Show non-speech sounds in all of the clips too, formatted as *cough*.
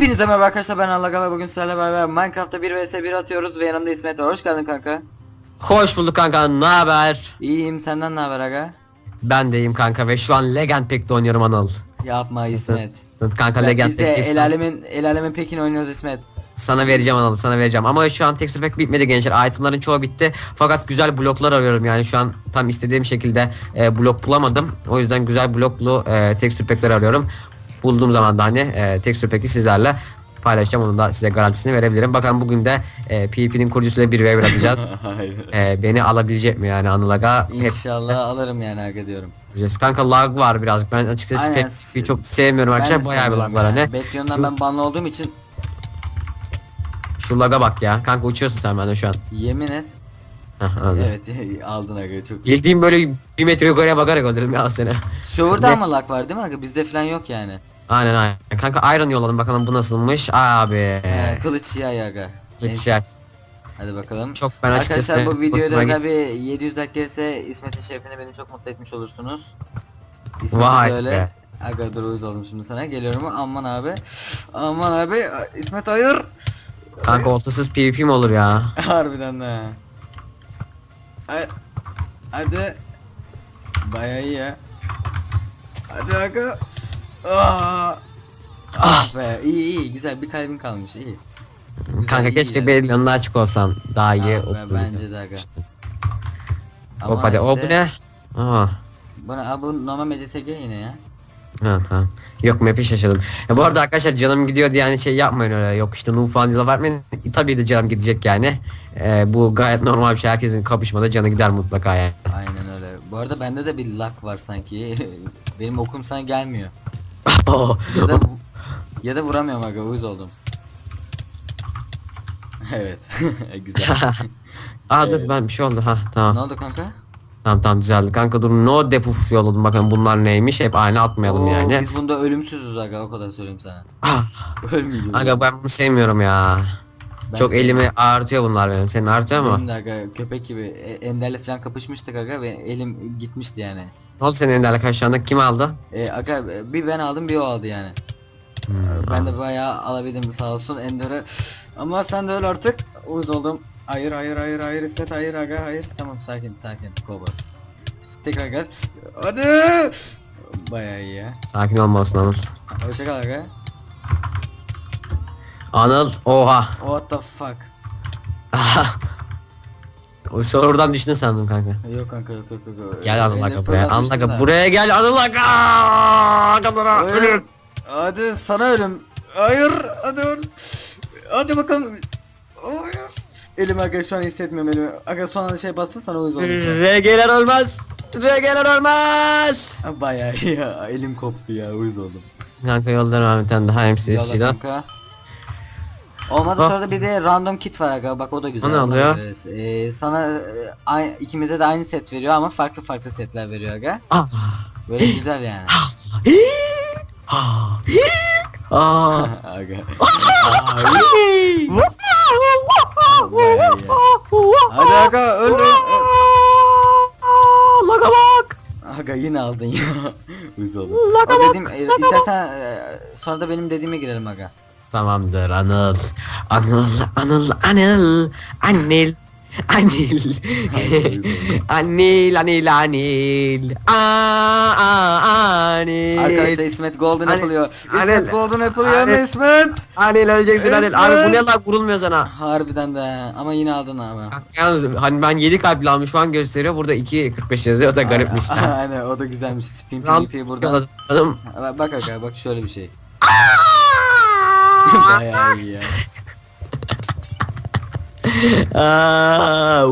Hepinize merhaba arkadaşlar ben Allah ve bugün sizlerle beraber Minecraft'ta 1 vs 1 atıyoruz ve yanımda İsmet var. Hoş geldin kanka. Hoş bulduk kanka. Ne haber? İyiyim senden ne haber aga? Ben deyim kanka ve şu an Legend Pack'te oynuyorum Anıl. Yapma İsmet. Kanka Ben- Legend Biz de Pack'te el alemin, el alemin Pekin oynuyoruz İsmet. sana vereceğim Anıl sana vereceğim. Ama şu an texture pack bitmedi gençler. Itemların çoğu bitti. Fakat güzel bloklar arıyorum yani şu an tam istediğim şekilde e, blok bulamadım. O yüzden güzel bloklu e, texture pack'ler arıyorum. Bulduğum zaman da hani e, texture pack'i sizlerle paylaşacağım. Onun da size garantisini verebilirim. Bakalım bugün de e, PvP'nin kurucusuyla bir v atacağız. *laughs* Hayır. E, beni alabilecek mi yani Anıl Aga? Hep İnşallah alırım yani aga diyorum. Kanka lag var birazcık. Ben açıkçası Aynen. pek çok sevmiyorum arkadaşlar. Bayağı bir lag var hani. Bekleyon'dan Şu- ben banlı olduğum için Şu laga bak ya. Kanka uçuyorsun sen bende şu an. yemin et. Hah. Evet *laughs* aldın aga çok. Bildiğim böyle bir metre yukarıya bakarak öldürdüm ya seni. Server'da Net. ama lag var değil mi aga? Bizde falan yok yani. aynen aynen. Kanka iron yolladım bakalım bu nasılmış. Abi. Ee, kılıç ya aga. Hiç Neyse, şey. Hadi bakalım. Çok ben açıkçası. Arkadaşlar bu videoda hoşuma git- bir 700 like gelirse İsmet'in şerefine beni çok mutlu etmiş olursunuz. İsmet'e Vay böyle. be. Aga dur uyuz oldum şimdi sana geliyorum aman abi. Aman abi İsmet hayır. Kanka ortasız PvP mi olur ya? *laughs* Harbiden de. Hadi. Hadi. Bayağı iyi ya. Hadi aga. Aa. Ah be iyi iyi güzel bir kalbin kalmış iyi. Güzel, Kanka iyi keşke bir yanına açık olsan. Daha iyi Ah be, bence de aga. Hop hadi o bu ne? Aa. Bana abi bu normal MCSG yine ya. Ha tamam. Yok map'i şaşırdım. Ya bu arada arkadaşlar canım gidiyor diye yani şey yapmayın öyle. Yok işte noob falan diyorlar vermeyin. E, Tabii de canım gidecek yani. Ee, bu gayet normal bir şey. Herkesin kapışmada canı gider mutlaka yani. Aynen öyle. Bu arada bende de bir lag var sanki. *laughs* Benim okum sana gelmiyor. Ya da *laughs* ya da vuramıyorum aga uyuz oldum. *laughs* evet. Güzel. Aa dur Evet. ben bir şey oldu ha tamam. ne oldu kanka? Tamam tamam düzeldi. Kanka dur no depuf yolladım bakın bunlar neymiş hep aynı atmayalım Oo, yani. Biz bunda ölümsüzüz aga o kadar söyleyeyim sana. Ah, *laughs* Ölmeyeceğiz. Aga ben bunu sevmiyorum ya. Ben Çok elimi ağrıtıyor bunlar benim. Senin ağrıtıyor mu? Benim de aga köpek gibi e, Ender'le falan kapışmıştık aga ve elim gitmişti yani. Ne oldu senin enderle karşı anda kim aldı? E, aga bir ben aldım bir o aldı yani. Hmm, Ben de bayağı alabildim sağ olsun Ender'e. Ama sen de öl artık. Uyuz oldum. Hayır hayır hayır hayır İsmet hayır aga hayır. Tamam sakin sakin kova. Tekrar gel. Hadi. Bayağı iyi ya. Sakin olmalısın Anıl. Hoşçakal aga. Anıl oha. What the fuck. *laughs* o sorudan düştün sandım kanka. Yok kanka yok yok yok. Gel Anıl Aga buraya. Anıl Aga buraya gel Anıl Aga. Hayır. ölür. Hadi sana ölüm. Hayır hadi. Hadi bakalım. Hayır. Elim aga şu an hissetmiyorum elimi. Aga son anda şey bastı sana oldum. şu an. RG'ler ölmez. RG'ler. Ha, Bayağı ya. Elim koptu ya uyuz oldum. Kanka bir tane daha MCS'den. Olmadı Ah. sonra bir de random kit var aga bak o da güzel. O ne da oluyor? Ee, sana e, ay- ikimize de aynı set veriyor ama farklı farklı setler veriyor aga. Ah. Böyle güzel yani. *gasps* Ah. aga. Hadi aga, öl, öl. Laga bak. Aga yine aldın ya. *laughs* Uyuz oldum. Laka O bak, dediğim, e, istersen e, sonra da benim dediğime girelim aga. Tamamdır Anıl. Anıl, Anıl, Anıl, Anil. *laughs* *laughs* Anil. Anil, Anil, Anil. Aa, aa, Anil. Arkadaşlar İsmet Golden Anil- yapılıyor. İsmet Anil- Golden yapılıyor mu Anil- İsmet? Anil öleceksin Anil. Abi bu ne lan vurulmuyor sana. Harbiden de ama yine aldın ama. Yalnız hani ben 7 kalpli almış şu an gösteriyor. Burada 2.45 yazıyor. O da garipmiş. Aynen *laughs* o da güzelmiş. Spin PvP buradan. Anladım. Bak bak aga bak şöyle bir şey. Bayağı iyi ya. Aa!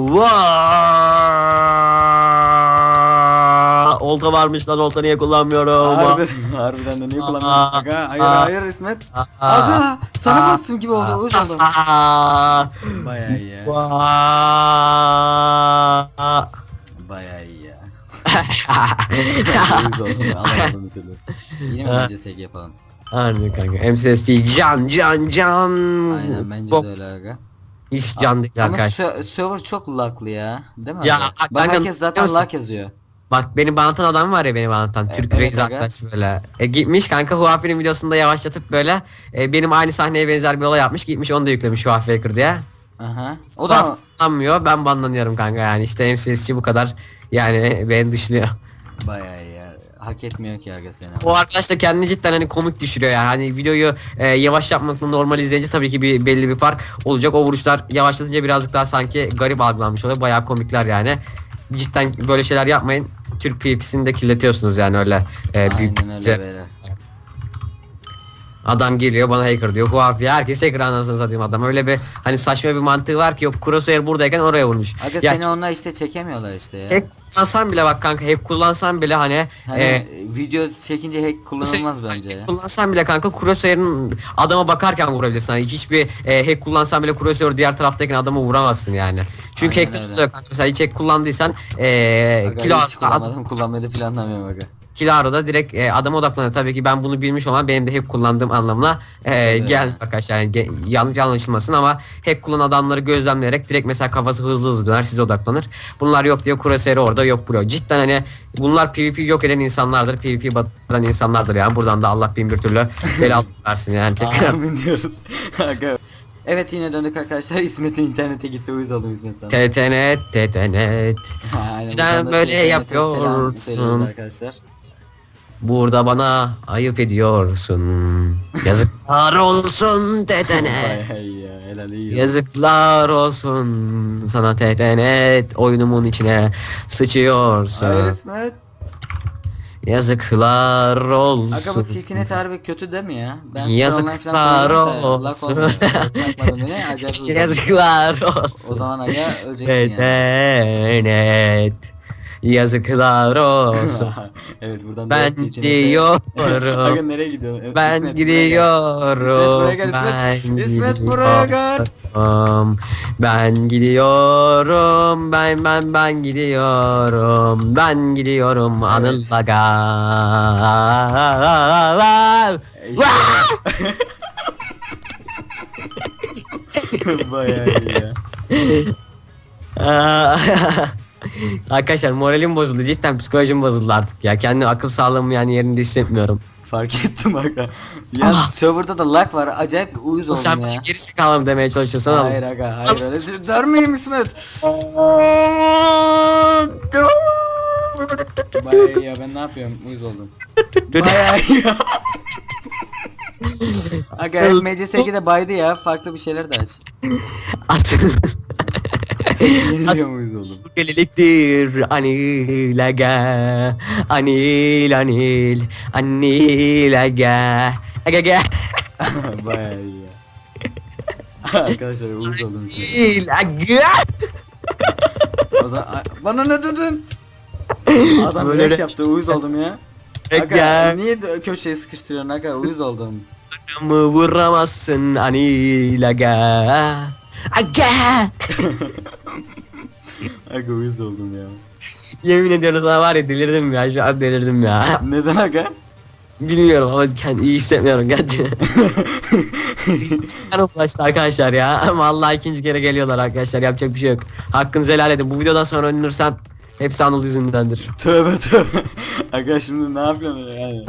Olta varmış lan olta niye kullanmıyorum? Harbi, harbiden de niye kullanmıyorsun? Aga hayır Aa. hayır İsmet. Aa. Aga sana Aa. bastım gibi oldu. Oldum. Aa. Bayağı iyi ya. Vaa! Bayağı iyi ya. *laughs* Yine mi önce sevgi yapalım? Harbi kanka. MCSG can can can. Aynen bence Bok. de öyle aga. Hiç can değil Ama arkadaşlar. sö- server çok laglı ya. Değil mi? Ya? Bak kanka, herkes zaten biliyor lag yazıyor. Bak beni banlatan adam var ya beni banlatan. E, Türk evet reis aga. arkadaş böyle. E, gitmiş kanka Huawei'nin videosunda yavaşlatıp böyle e, benim aynı sahneye benzer bir olay yapmış. Gitmiş onu da yüklemiş Faker diye. Aha. O da Banlanmıyor ben banlanıyorum kanka yani işte MCS'ci bu kadar yani beni dışlıyor. bayağı iyi. Hak etmiyor ki aga seni. O arkadaş da kendini cidden hani komik düşürüyor yani. Hani videoyu e, yavaş yapmakla normal izleyince tabii ki bir belli bir fark olacak. O vuruşlar yavaşlatınca birazcık daha sanki garip algılanmış oluyor. Bayağı komikler yani. Cidden böyle şeyler yapmayın. Türk PvP'sini de kirletiyorsunuz yani öyle e, büyük Aynen öyle beyler. Adam geliyor bana hacker diyor Huawei herkes hacker anasını satayım adam öyle bir hani saçma bir mantığı var ki yok Crosshair buradayken oraya vurmuş Aga ya seni onlar işte çekemiyorlar işte ya. hack kullansan bile bak kanka hack kullansan bile hani, Hani e, video çekince hack kullanılmaz bence ya. Kullansan bile kanka Crosshair'ın adama bakarken vurabilirsin. Hani hiçbir e, hack kullansan bile Crosshair diğer taraftayken adamı vuramazsın yani. Çünkü Aynen kanka. Mesela hiç hack kullandıysan e, Aga kilo, hiç kullanmadım kullanmayı da planlamıyorum aga. Kilara'da direkt e, adama odaklanıyor. Tabii ki ben bunu bilmiş olan benim de hack kullandığım anlamına e, Evet. gel arkadaşlar. Yani, ge- yanlış anlaşılmasın ama hack kullanan adamları gözlemleyerek direkt mesela kafası hızlı hızlı döner size odaklanır. Bunlar yok diyor Crosshair'i orada yok buraya. Cidden hani bunlar PvP yok eden insanlardır. PvP batıran insanlardır yani. Buradan da Allah bin bir türlü bela *laughs* versin yani. Tekrar Amin diyoruz. *laughs* Evet yine döndük arkadaşlar. İsmet'in internete gitti uyuz oldum İsmet sana. TTNet, TTNet. Aynen, Neden da böyle yapıyorsun? arkadaşlar. Burada bana ayıp ediyorsun. Yazıklar olsun iyi. Yazıklar olsun sana TTNet oyunumun içine sıçıyorsun. Yazıklar olsun. Aga bu TTNet harbi kötü değil mi ya? Ben Yazıklar olsun. *laughs* Yazıklar olsun. O zaman aga öleceksin yani. TTNet. Yazıklar olsun. *laughs* evet buradan Ben gidiyorum. *laughs* Aga nereye gidiyorsun? Evet, Ben İsmet, buraya gel. gidiyorum. İsmet Ben İsmet. Buraya gel. Ben gidiyorum. Ben ben ben gidiyorum. Ben gidiyorum Anıl Baga. *laughs* Bayağı iyi ya. *laughs* Arkadaşlar moralim bozuldu. Cidden psikolojim bozuldu artık ya. Kendi akıl sağlığımı yani yerinde hissetmiyorum. Fark ettim aga. Ya *laughs* Ah. serverda da lag var. Acayip uyuz oldum Sen ya. bana gerisi kalım demeye çalışıyorsan al. Hayır aga hayır öyle Dörmeyeyim İsmet. Bayağı iyi ya ben ne yapıyorum uyuz oldum. Bayağı iyi ya. *laughs* Aga hep MC8'de baydı ya farklı bir şeyler de aç. Asıl Yeniliyorum uyuz oldum. geliliktir Anil aga Anil Anil Anil aga Aga aga *laughs* Bayağı iyi ya. Arkadaşlar uyuz oldum size. Anil aga O zaman a- bana ne dedin? Adam Böyle de- yaptı uyuz oldum ya. Aga Aga niye de- köşeye sıkıştırıyorsun aga uyuz oldum. Adamı vuramazsın Anil aga Aga Aga uyuz oldum ya. Yemin ediyorum sana var ya delirdim ya şu an delirdim ya Neden aga? Bilmiyorum ama kendi iyi hissetmiyorum gerçekten *laughs* Ben ulaştı arkadaşlar ya Vallahi ikinci kere geliyorlar arkadaşlar yapacak bir şey yok Hakkınızı helal edin bu videodan sonra ünlürsem Hepsi Anıl yüzündendir Tövbe tövbe. Aga şimdi ne yapıyorsun yani?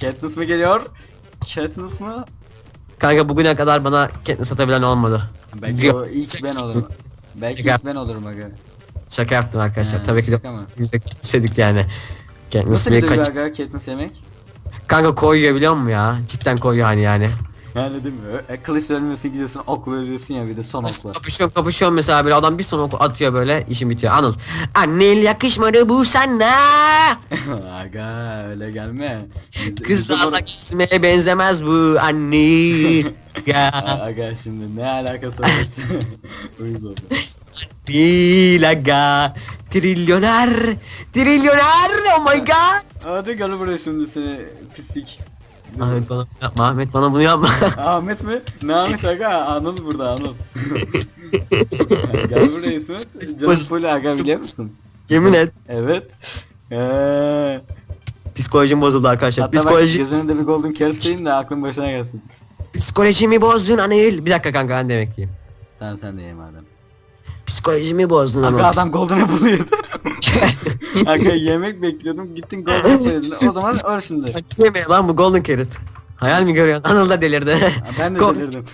Katniss mı geliyor? Katniss mı? Kanka bugüne kadar bana Katniss satabilen olmadı Belki o ilk ben olurum. Belki Şaka. ilk ben olurum aga. Şaka yaptım arkadaşlar Ha, tabii ki de? Biz de istedik yani Katniss Nasıl bir kaç aga Katniss yemek? Kanka koyuyor biliyor musun ya cidden koyuyor hani yani Yani değil mi? E, kılıçla ölmüyorsun gidiyorsun okla ölüyorsun ya bir de son okla. Kapışıyor kapışıyor mesela böyle adam bir son oku atıyor böyle işin bitiyor Anıl Anil yakışmadı bu sana *laughs* aga öyle gelme. Biz- biz de Kızlarla gezmeye benzemez bu Anil *laughs* Ya Aga şimdi ne alakası var? Uyuz oldu. Anil aga Trilyoner Trilyoner oh my god Hadi gel buraya şimdi seni pislik. Ahmet bana bunu yapma Ahmet bana bunu yapma *laughs* Ahmet mi? Ne Ahmet aga? Anıl burada Anıl. Gel buraya İsmet. Canım full aga biliyor musun? Yemin et Evet. Eee. Psikolojim bozuldu arkadaşlar Hatta bak Psikoloji göz önünde bir golden sayayım da aklın başına gelsin. Psikolojimi bozdun Anil Bir dakika kanka ben demek ki Tamam sen de ye madem. Psikolojimi bozdun Anil Aga adam golden apple *laughs* Aga yemek bekliyordum gittin golden söyledin. O zaman öl şimdi. Yeme lan bu golden carrot. Hayal mi görüyorsun? *laughs* Anıl da delirdi. Ben de delirdim.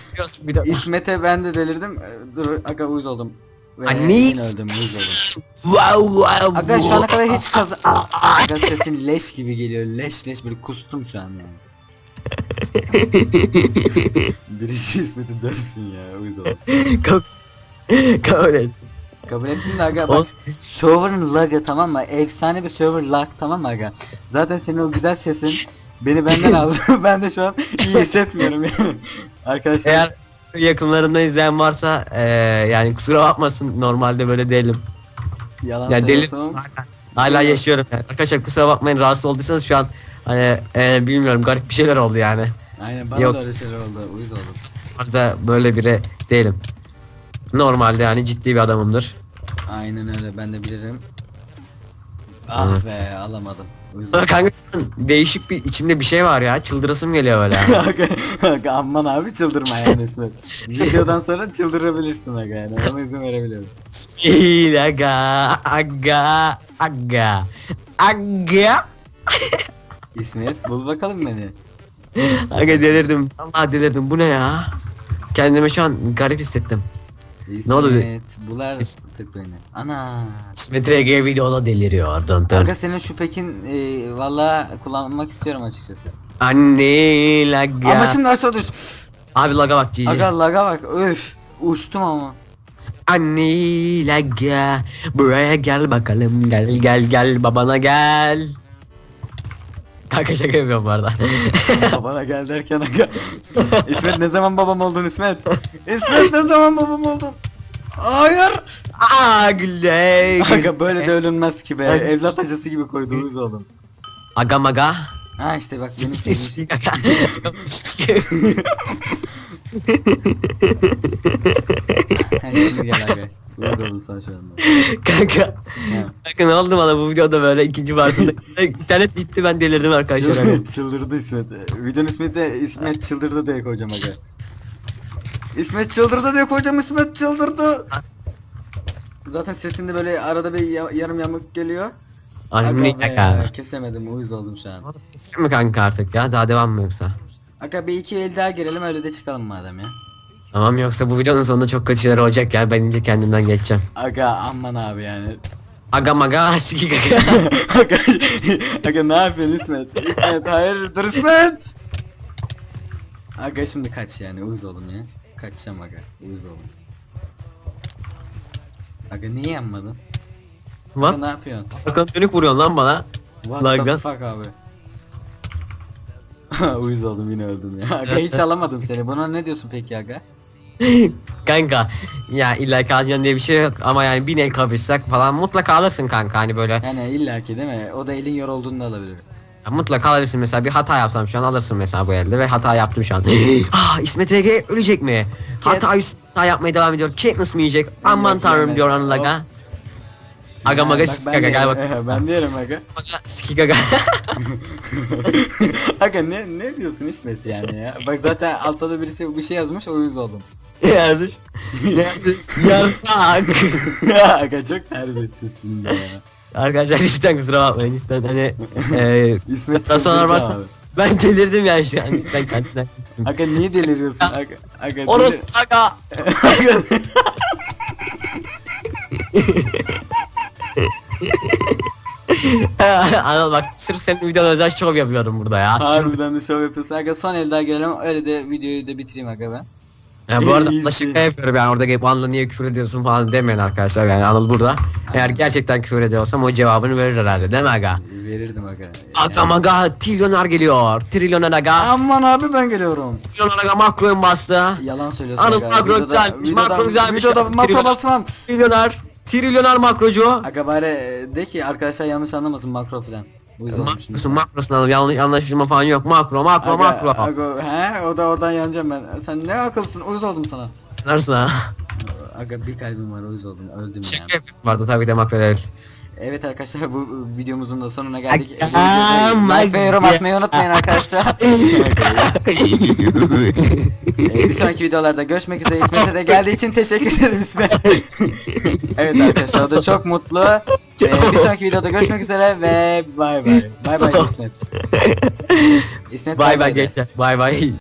Bir de- İsmet'e ben de delirdim. Ee, Dur aga uyuz oldum. Ve Anne. yine öldüm uyuz oldum. Wow wow. Aga şu ana kadar hiç kazan... Aga sesin leş gibi geliyor. Leş leş böyle kustum şu an yani. *laughs* Birisi İsmet'i dövsün ya uyuz oldum. Kabul Kabul et. Kabul ettin de aga bak server'ın lag'ı tamam mı? Efsane bir server lag tamam mı aga? Zaten senin o güzel sesin beni benden aldı. *laughs* ben de şu an iyi hissetmiyorum yani. Arkadaşlar Eğer yakınlarında izleyen varsa eee yani kusura bakmasın normalde böyle değilim. yalan Yani deli hala yaşıyorum yani. Arkadaşlar kusura bakmayın rahatsız olduysanız şu an hani eee, bilmiyorum garip bir şeyler oldu yani. aynen bana Yok. da öyle şeyler oldu. Uyuz oldum. Orada böyle biri değilim. Normalde yani ciddi bir adamımdır. Aynen öyle ben de bilirim. Ah be alamadım. Kanka değişik bir içimde bir şey var ya çıldırasım geliyor böyle. *laughs* Aga, aman abi çıldırma yani İsmet. Videodan sonra çıldırabilirsin aga yani ona izin verebiliyorum. İyi aga aga aga aga İsmet bul bakalım beni. aga delirdim. Allah delirdim bu ne ya? Kendimi şu an garip hissettim. İsmet, Ne oldu? Bular tık beni. Ana. İsmet RG videoda deliriyor. Dön dön. Aga senin şu pekin e, valla kullanmak istiyorum açıkçası. Anne laga. Ama şimdi aşağı düş. Abi laga bak cici. Aga laga bak öf. Uçtum ama. Anne laga. Buraya gel bakalım gel gel gel babana gel. Kanka şaka yapıyorum bu arada. Babana gel derken aga. İsmet ne zaman babam oldun İsmet? İsmet ne zaman babam oldun? Hayır. Agle. Aga böyle de ölünmez ki be. Evlat acısı gibi koydu uyuz oğlum. Aga maga. Ha işte bak beni sevmiş. Ha, şimdi gel aga. Uyuz oldum sana şu anda. Kanka. Ha. Kanka ne oldu bana bu videoda böyle ikinci partında. *laughs* İnternet gitti ben delirdim arkadaşlar. Çıldırdı, çıldırdı İsmet. Videonun ismi de İsmet çıldırdı diye koyacağım aga. İsmet çıldırdı diye koyacağım İsmet çıldırdı. Zaten sesinde böyle arada bir ya- yarım yamuk geliyor. Anne Aga be, aga. kesemedim uyuz oldum şu an. mi kanka artık ya daha devam mı yoksa? Aga bir iki el daha girelim öyle de çıkalım madem ya. Tamam yoksa bu videonun sonunda çok kötü şeyler olacak ya ben ince kendimden geçeceğim. Aga aman abi yani. Aga maga *laughs* sikik aga. aga, aga ne yapıyorsun İsmet? İsmet hayırdır İsmet? Aga şimdi kaç yani uyuz oldum ya. Kaçacağım aga uyuz oldum. Aga niye yanmadın? Aga What? ne yapıyorsun? Arkan dönük vuruyorsun lan bana. What Like the fuck abi? *laughs* uyuz oldum yine öldüm ya. Aga hiç alamadım seni. Buna ne diyorsun peki aga? *laughs* kanka ya illa ki alacaksın diye bir şey yok ama yani bin el kapışsak falan mutlaka alırsın kanka hani böyle Yani illaki değil mi? O da elin yorulduğunda alabilir. ya mutlaka alırsın mesela bir hata yapsam şu an alırsın mesela bu elde ve hata yaptım şu an. *gasps* ah İsmet RG ölecek mi? Hata üst hata yapmaya devam ediyor. Katniss mi yiyecek? Aman tanrım diyor Anıl aga. Aga maga Bak, sikik ben aga de- gel bak. *laughs* ben diyorum aga. Aga sikik aga. *laughs* aga ne ne diyorsun İsmet yani ya? Bak zaten altta da birisi bir şey yazmış o yüz oldum. Yazmış. Yazmış. Yartak. *laughs* aga çok terbiyesizsin ya. Arkadaşlar cidden kusura bakmayın cidden hani eee İsmet çıldırdı varsa abi. ben delirdim ya şu an cidden kendimden. Aga niye deliriyorsun aga? Aga Orası aga. Aga- *laughs* Anıl bak sırf senin videona özel şov yapıyorum burada ya. Harbiden de şov yapıyorsun. Aga son el daha girelim öyle de videoyu da bitireyim aga ben. Ya bu arada *laughs* iyi. şaka yapıyorum yani orada gelip Anıl'a niye küfür ediyorsun falan demeyin arkadaşlar yani Anıl burada. Eğer gerçekten küfür ediyorsam o cevabını verir herhalde değil mi aga? Verirdim aga. Aga maga trilyoner geliyor. Trilyoner aga. Aman abi ben geliyorum. Trilyoner aga makroyum bastı. Yalan söylüyorsun Anıl aga. makro güzelmiş, makro güzelmiş. Videoda makro basmam. Trilyoner. Trilyoner makrocu. Aga bari e, de ki arkadaşlar yanlış anlamasın makro falan. Bu yüzden olmuş şimdi. Makrosun yanlış anlaşılma falan yok. Makro makro makro. aga, he o da oradan yanacağım ben. Sen ne akıllısın uyuz oldum sana. Anlarsın ha. Aga bir kalbim var uyuz oldum öldüm ya. Şaka yapıyorum vardı tabii de makro değil. Evet arkadaşlar bu videomuzun da sonuna geldik. Videoda Like ve yorum atmayı unutmayın arkadaşlar. *laughs* Ee, bir sonraki videolarda görüşmek üzere. İsmet'e de geldiği için teşekkür ederim İsmet. evet arkadaşlar o da çok mutlu. Ee, bir sonraki videoda görüşmek üzere ve bay bay. Bay bay İsmet. *laughs* İsmet Bay bay gençler. Bay bay.